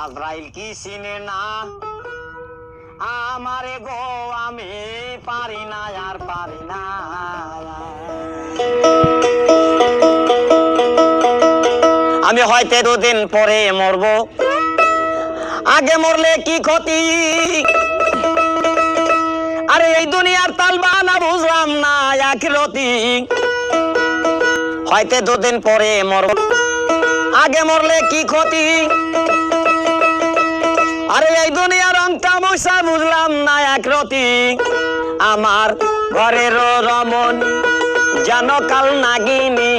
আজরাইল কি চিনে না? আমারে গো, আমি পারি না, আর পারি না। আমি হয়তো দুদিন পরে মরব। আগে মরলে কি ক্ষতি? আরে এই দুনিয়ার তালবানা বুঝলাম না আখিরতি হয়তো দুদিন পরে মরব। আগে মরলে কি ক্ষতি? আরে এই দুনিয়ার রং তামসা বুঝলাম না একরতি আমার ঘরের রমণী জানো কাল নাগিনী,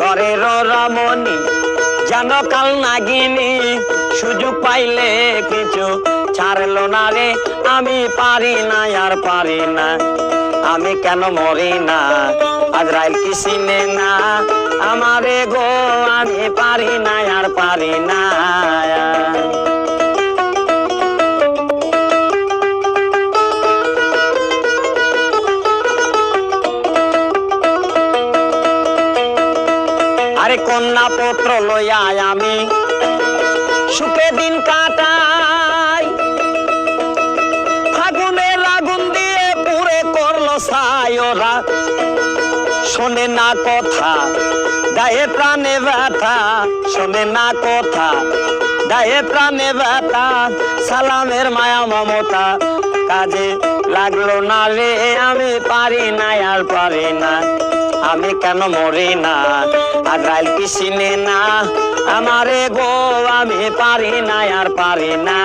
ঘরের রমণী জানো কাল নাগিনী। সুযোগ পাইলে কিছু ছাড়লো না রে, আমি পারি না, আর পারি না। আমি কেন মরি না? আজরাইল কি চিনে না আমারে গো, আমি পারি না, আর পারি না। আরে কন্যা পুত্র লইয়া আমি, সুখে দিন কাটাই। শোনে না কথা, গায়ে প্রাণে ব্যথা, শোনে না কথা, গায়ে প্রাণে ব্যথা, সালামের মায়া মমতা, কাজে লাগল না রে, আমি পারি না আর পারি না, আমি কেন মরি না, আজরাইল কি চিনে না, আমারে গো আমি পারি না আর পারি না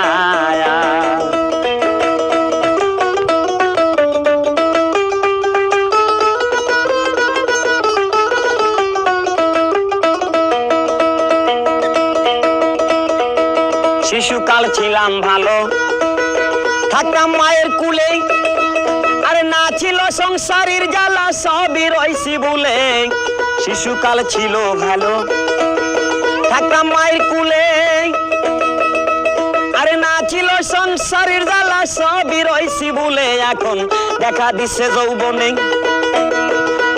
শিশুকাল ছিলাম ভালো। থাকতাম মায়ের কুলে, আরে না ছিল সংসারের জ্বালা, সবই রইছি বলে। শিশুকাল ছিল ভালো। থাকতাম মায়ের কুলে, আরে না ছিল সংসারের জ্বালা, সবই রইছি বলে। এখন দেখা দিচ্ছে যৌবনে,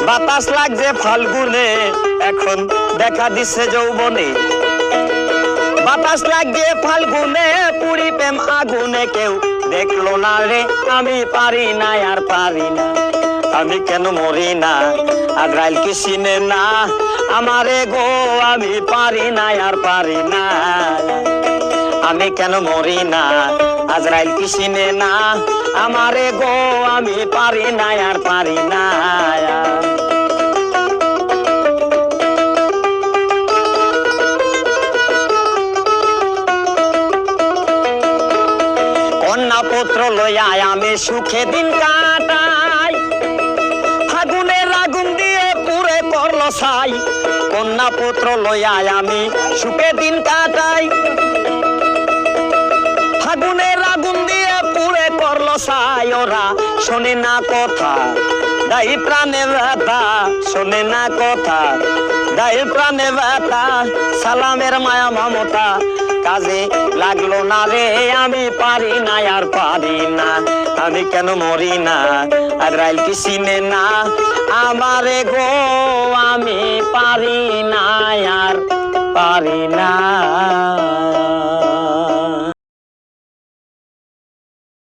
বাতাস লাগছে ফাল্গুনে। এখন দেখা দিচ্ছে যৌবনে। বাতাস লাগে ফাল্গুনে পুরি প্রেম আগুনে কেউ দেখল না রে, আমি পারি না আর পারি না। আমি কেন মরি না? আজরাইল কি চিনে না? আমারে গো আমি পারি না আর পারি না। আমি কেন মরি না? আজরাইল কি চিনে না? আমারে গো আমি পারি না আর পারি না। পুত্র লইয়া আমি সুখে দিন কাটাই। ফাগুনের আগুন দিয়ে পুরে করল সাই কন্যা পুত্র লইয়া আমি সুখে দিন কাটাই। ফাগুনের আগুন দিয়ে পুরে ওরা, শোনে না কথা। দাই প্রাণে ব্যথা, শোনে না কথা। দাই প্রাণে ব্যথা, সালামের মায়া মমতা। কাজে লাগল না রে, আমি পারি না, আর পারি না। আমি কেন মরি না? আর রাইল কি চিনে না? আমারে গো, আমি পারি না, আর পারি না।